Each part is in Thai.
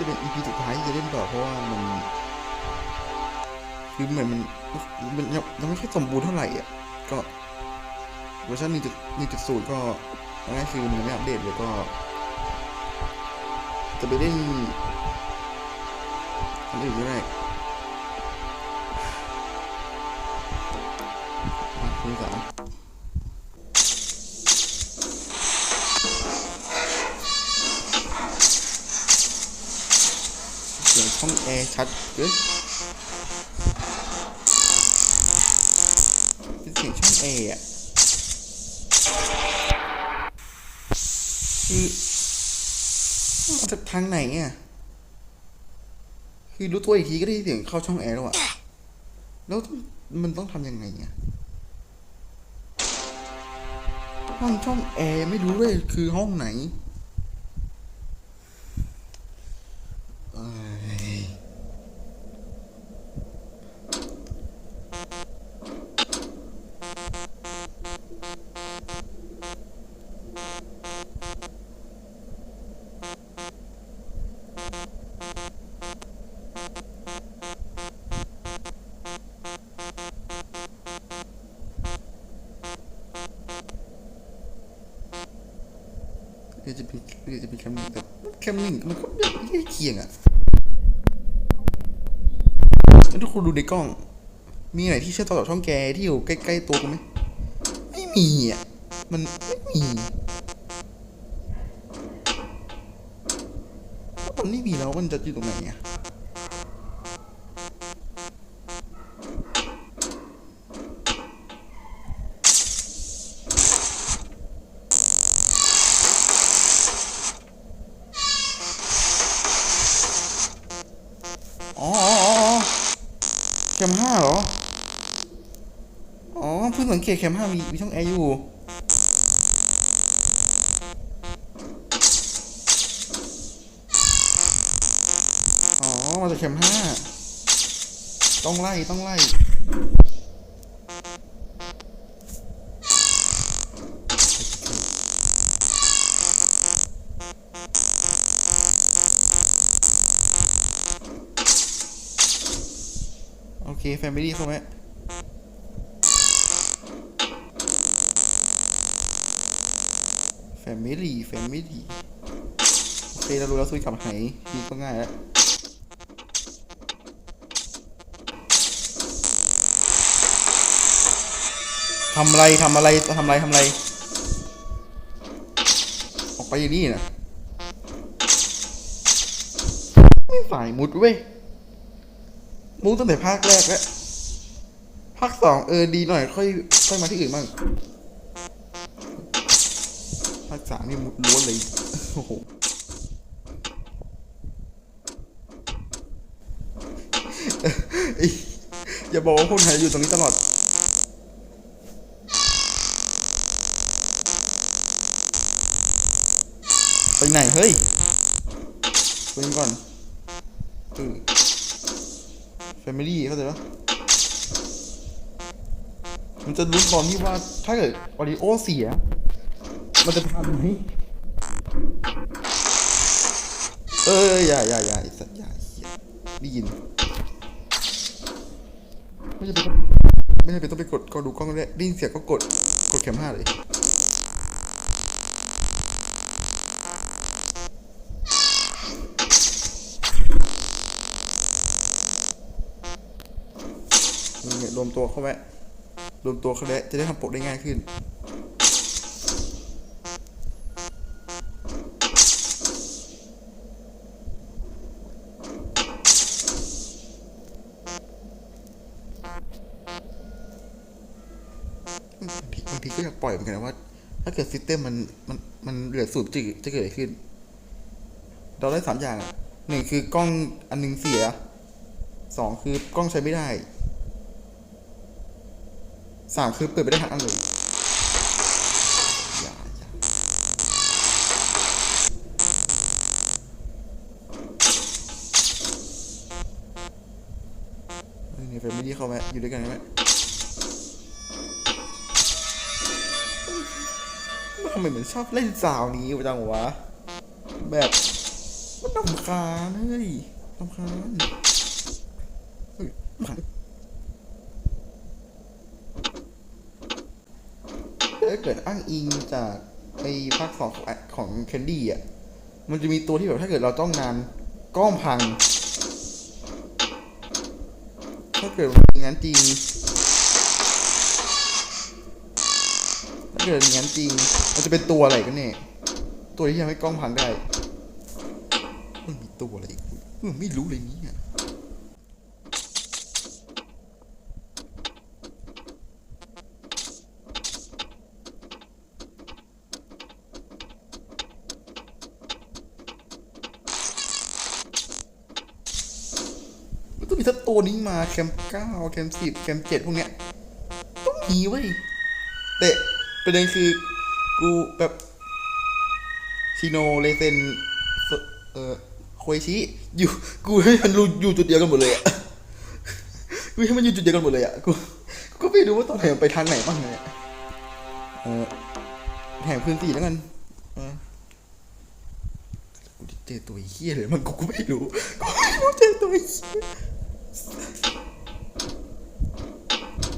จะเป็น EP สุดท้ายที่จะเล่นต่อเพราะว่ามันคือเหมือนมันมันยังยังไม่ค่อยสมบูรณ์เท่าไหร่อะก็เวอร์ชันหนึ่งจุดหนึ่งจุดศูนย์ก็ง่ายคือมันยังไม่อัปเดตเลยก็ จะไปเล่นอันอื่นก็ได้ เสียงช่องแอร์ชัดเกินเป็นเสียงช่องแอร์อะคือมาจากทางไหนอะคือรู้ตัวอีกทีก็ได้เสียงเข้าช่องแอร์แล้วอะแล้วมันต้องทำยังไงอะห้องช่องแอร์ไม่รู้เลยคือห้องไหน เอ้ย เดี๋ยวจะเป็นเดี๋ยวจะเป็นแคมป์หนึ่งแต่แคมป์หนึ่งมันก็ไม่ได้เคียงอะแล้วทุกคนดูในกล้อง มีไหนที่เชื่อต่อจากช่องแกที่อยู่ใกล้ๆตัวกูไหมไม่มีอะ มันไม่มีถ้ามันไม่มีแล้วมันจะอยู่ตรงไหนอะ แคมห้าเหรอ อ๋อเพิ่งสังเกตแคมห้ามีมีช่องแอร์อยู่อ๋อมาจากแคมห้าต้องไล่ต้องไล่ เคแฟมิลี่เข้าไหมแฟมิลี่แฟมิลี่โอเคเรารู้แล้วซุยกลับไหนนี่ก็ง่ายแล้วทำอะไรทำอะไรทำอะไรทำอะไร ออกไปอย่างนี้นะไม่ฝ่ายมุดเว้ย มุกตั้งแต่ภาคแรกแล้วภาคสองเออดีหน่อย ค่อยค่อยมาที่อื่นบ้างภาคสามนี่มุดล้วนเลยโอ้โหเอ้ยอย่าบอกว่าคนไทยอยู่ตรงนี้ตลอดไปไหนเฮ้ยคุยกันก่อนเออ แฟมิลี่เข้าใจปะมันจะลุ้ตอนที่ว่าถ้าเกิดออดิโอเสีย มันจะทำไหมเอออย่าอย่าอย่าสัตว์อย่าไอ้เหี้ยได้ยิน ไม่จำเป็นไม่จำเป็นต้องไปกดก็ดูกล้องได้ได้ยินเสียงก็กดกดเข็มห้าเลย รวมตัวเข้าไว้รวมตัวเขาได้จะได้ทำปกได้ง่ายขึ้น บางทีก็อยากปล่อยเหมือนกันนะว่า ถ้าเกิดซิสเต็มมันมันมันเหลือสูบจะจะเกิดอะไรขึ้น เราได้สามอย่างอะหนึ่งคือกล้องอันหนึงเสียสองคือกล้องใช้ไม่ได้ สามคือเปิดไม่ได้ทั้งอันเลยอย่านี่แฟมิลี่เข้าไหมอยู่ด้วยกันไหมทำไมเหมือนชอบเล่นสาวนี้จังวะ แบบมันมันลำคาญเฮ้ยลำคาญเฮ้ยพัง ถ้าเกิดอ้างอิงจากไอ้ภาคสองของของแคนดี้อะ มันจะมีตัวที่แบบถ้าเกิดเราจ้องนานกล้องพัง ถ้าเกิดอย่างนั้นจริง ถ้าเกิดอย่างนั้นจริง มันจะเป็นตัวอะไรกันเนี่ยตัวที่ทำให้กล้องพังได้มันมีตัวอะไรอีกเออไม่รู้เลยนี่ ยมันต้องมีสักตัวนี้มาแคมเก้าแคมสิบแคมเจ็ดพวกเนี้ยต้องมีเว้ยแต่ประเด็นคือกูแบบชิโนเลเซนเออโคยชิอยู่กูให้มันรู้อยู่จุดเดียวกันหมดเลยอะกูให้มันอยู่จุดเดียวกันหมดเลยอะกูกูก็ไม่รู้ว่าตอนไหนมันไปทางไหนบ้างเลยอะเออแถมคืนสี่แล้วกันเออกูเจอตัวเฮี้ยเลยมันกูก็ไม่รู้กูไม่รู้เจอตัวเฮี้ยแ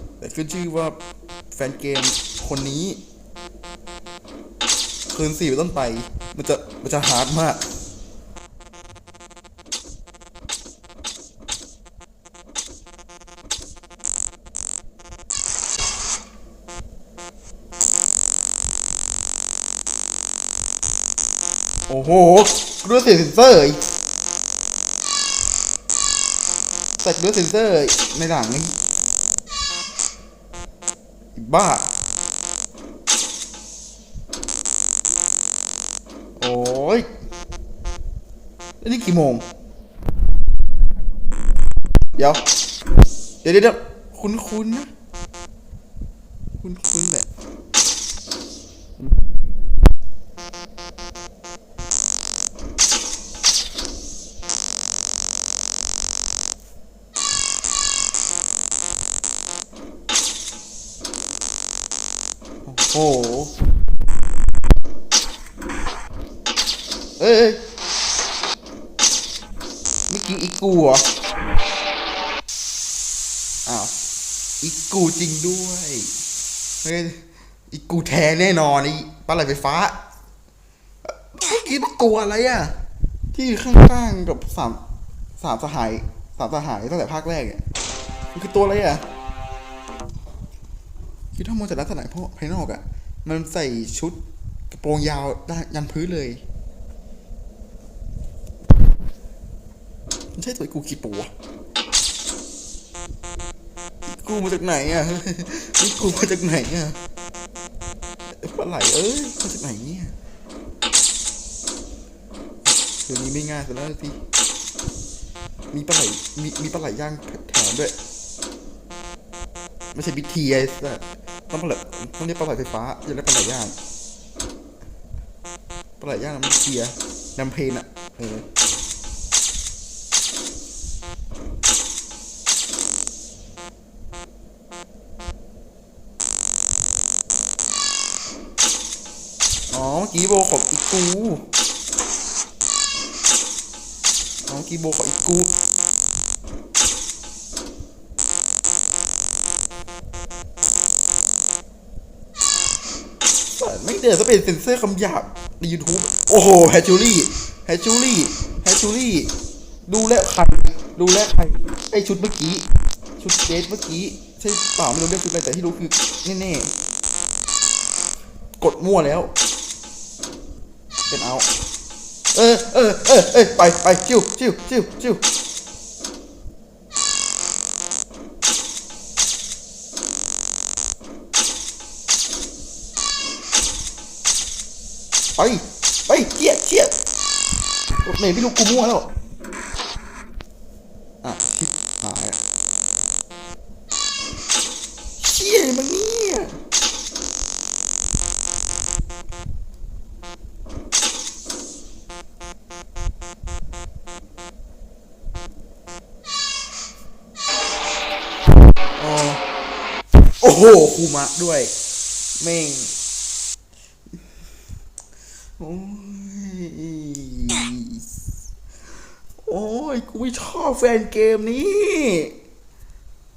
ต่ ขึ้นชื่อว่าแฟนเกมคนนี้คืนสี่เป็นต้นไป มันจะมันจะฮาร์ดมากโอ้โหกูด้วยเสียงเซนเซอร์อีกแต่กูด้วยเซนเซอร์ในหลังนี่ บ้า โอ้ยนี่กี่โมง เดี๋ยว เดี๋ยวเดี๋ยวเดี๋ยวคุ้นคุ้นๆนะ คุ้นคุ้นๆแหละ โอ้โหเอ้ยเอ้ยเมื่อกี้อีกูเหรอ อ้าว อีกูจริงด้วยเฮ้ยอีกูแท้แน่นอนไอ้ปลาไหลไฟฟ้าเอ่อเมื่อกี้มันตัวอะไรอะ ที่ข้างๆกับสามสามสหายสามสหายตั้งแต่ภาคแรกเนี่ยมันคือตัวอะไรอะ คือถ้ามองจากลักษณะภายนอกอะ มันใส่ชุดกระโปรงยาวด้านยันพื้นเลยมันใช่ตัวไอ้กูกี่ปัวะกูมาจากไหนอะไอ้กูมาจากไหนอะปลาไหลเอ้ยมาจากไหนเนี่ยเดี๋ยวนี้ไม่ง่ายซะแล้วสิมีปลาไหลมีมีปลาไหลย่างแถมด้วย ไม่ใช่บิทีไอ้สัส ต้องปลาไหลต้องเรียกปลาไหลไฟฟ้าอย่าเรียกปลาไหลย่างปลาไหลย่างน้ำเทียน้ำเพลนอะเอออ๋อเมื่อกี้โบของอีกูอ๋อเมื่อกี้โบของอีกู ไม่เดือดก็เป็นเซนเซอร์คำหยาบใน YouTube โอ้โหแฮชชูรี่แฮชชูรี่แฮชชูรี่ดูแลใครดูแลใครไอชุดเมื่อกี้ ชุดเดทเมื่อกี้ ใช่เปล่าไม่รู้เรียกชุดอะไรแต่ที่รู้คือแน่ๆกดมั่วแล้ว เป็นเอา เออเออเออเออไปไปชิวชิวชิวชิว ไปไปเชี่ยเชี่ยรถเมย์ไม่รู้กูมั่วแล้วอะชิบหายอะเชี่ยมันเนี่ยโอ้โหคูมะด้วยเม่ง โอ้ย ย กูไม่ชอบ แฟนเกมนี้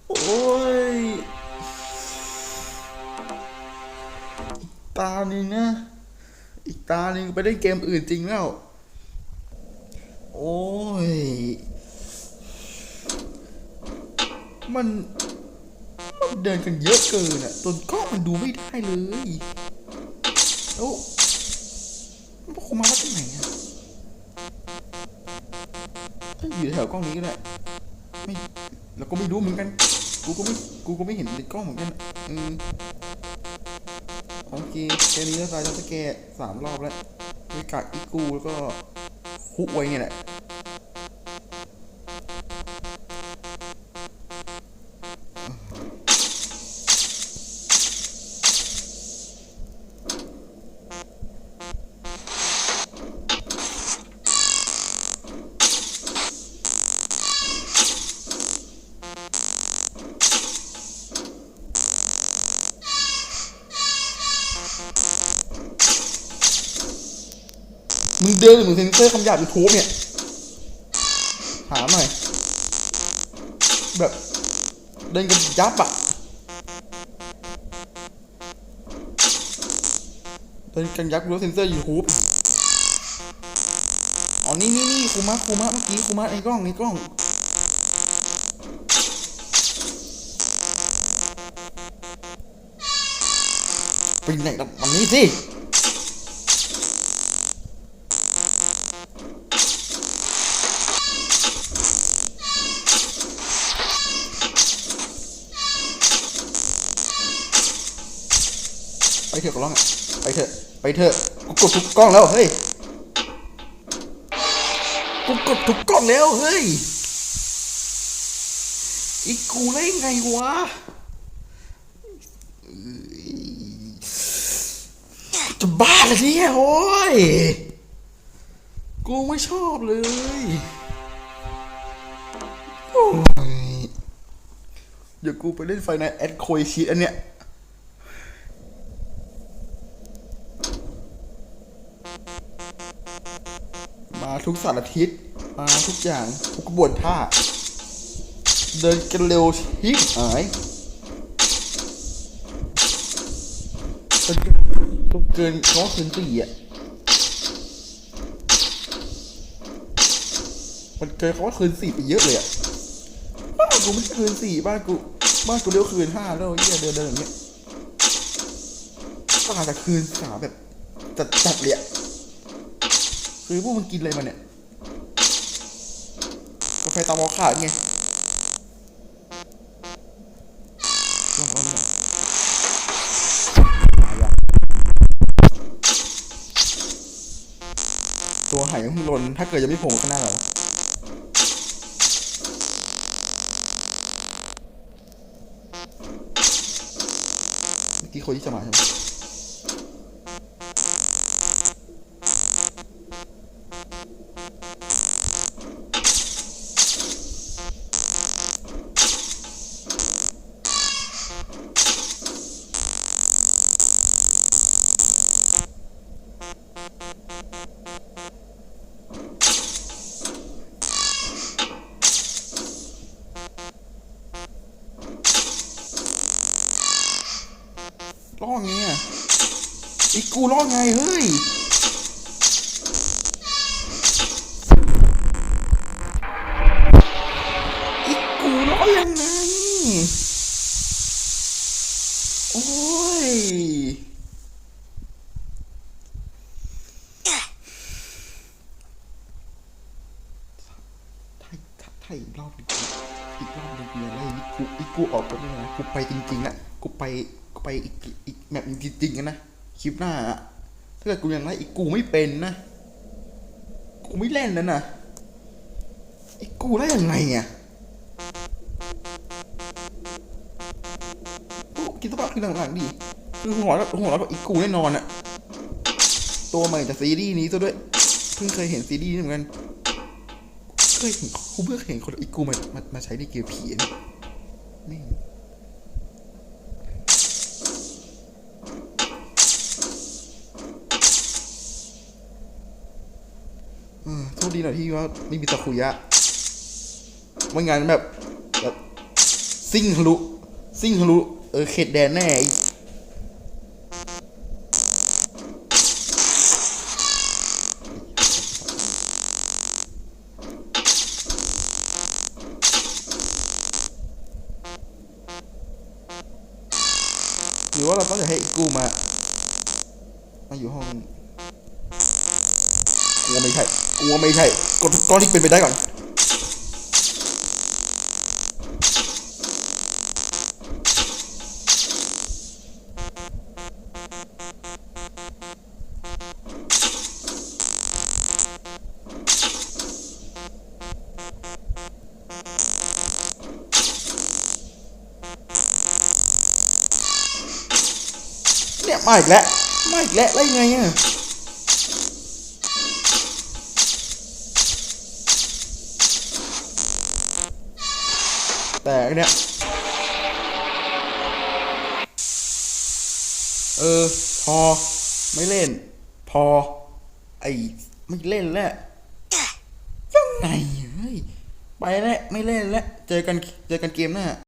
โอ้ย อีกตาหนึ่งนะ อีกตาหนึ่งไปเล่นเกมอื่นจริงแล้ว โอ้ย มันมันเดินกันเยอะเกินอะจนกล้องมันดูไม่ได้เลยแล้วมันพวกคุณมาว่าจากไหน อยู่แถวกล้องนี้ก็ได้ไม่แล้วก็ไม่รู้เหมือนกัน กูก็ไม่กูก็ไม่เห็นในกล้องเหมือนกันอืมโอเคแค่นี้ก็ตายแล้วจะแกสามรอบแล้วไปกักอีกูแล้วก็คุกไว้เนี่ยแหละ มึงเดินหมือนเซนเซอร์คำหยาบยูทูบเนี่ย หาหน่อย แบบ เดินกันยับอะเดินกันยับรู้เซนเซอร์ยูทูบอ๋อ นี่นี่นี่ครูมะครูมะเมื่อกี้ครูมะในกล้องในกล้องไปไหนล่ะมันนี้สิ เถอะก็ร้องอะไปเถอะไปเถอะกูกดทุกกล้องแล้วเฮ้ยกูกดทุกกล้องแล้วเฮ้ยอีกกูได้ไงวะเอ้ยจะบ้าเลยเนี่ยโอ้ยกูไม่ชอบเลยโอ้ยเดี๋ยวกูไปเล่นไฟในแอดโคยชีตอันเนี้ย ทุกสารทิศมาทุกอย่างทุกกระบวนท่า เดินกันเร็วชิบหายจนจนเกินเขาคืนสี่อะมันเกินเขาว่าคืนสี่ไปเยอะเลยอะบ้านกูไม่ใช่คืนสี่บ้านกูบ้านกูเรียกว่าคืนห้าแล้วเหี้ยเดินเดินอย่างเงี้ยก็อาจจะคืนสามแบบจัดจัดเลยอะ คือพวกมึงกินอะไรมาเนี่ยกาแฟตามอขาดไงลองลองลองตัวหายยังหล่นถ้าเกิดยังไม่โผล่ข้างหน้าเราเมื่อกี้คนที่จะมาใช่ไหม ร้องไงอะอีกกูร้อไงเฮ้ยอีกกูร้อยังไง โอ้ย ถ้าถ้าถ้าอีกรอบอีกรอบหนึงกูยังไล่อีกกูอีกกูออกไม่ได้นะกูไปจริงๆอะกูไป ไปอีกอีกแบบจริงๆอะนะคลิปหน้าถ้าเกิดกูยังไล่อีกกูไม่เป็นนะ กูไม่เล่นแล้วนะอีกกูได้ยังไงอะโอ้คิดสภาพคือหลังๆดิคือหัวเราหัวเราแบบอีกกูแน่นอนอะตัวใหม่จากซีรีส์นี้ซะด้วยเพิ่งเคยเห็นซีรีส์นี้เหมือนกันเคยเห็นกูเพิ่งเห็นคนอีกกูมามาใช้ในเกมผีอันนี่แม่งเออโชค ดีหน่อยที่ว่าไม่มีตะคุยะไม่งั้นแบบแบบซิ่งทะลุซิ่งทะลุเออเขตแดนแน่อ้หรือว่าเราต้องจะให้กูมามาอยู่ห้องกูว่าไม่ใช่ กูว่าไม่ใช่กดทุกก้อนที่เป็นไปได้ก่อนเนี่ยมาอีกแล้วมาอีกแล้วแล้วยังไงอะ แต่เนี่ยเออ พอ ไม่เล่น พอ ไอ้ไม่เล่นแล้วยังไงเฮ้ยไปแล้วไม่เล่นแล้วเจอกันเจอกันเกมหน้า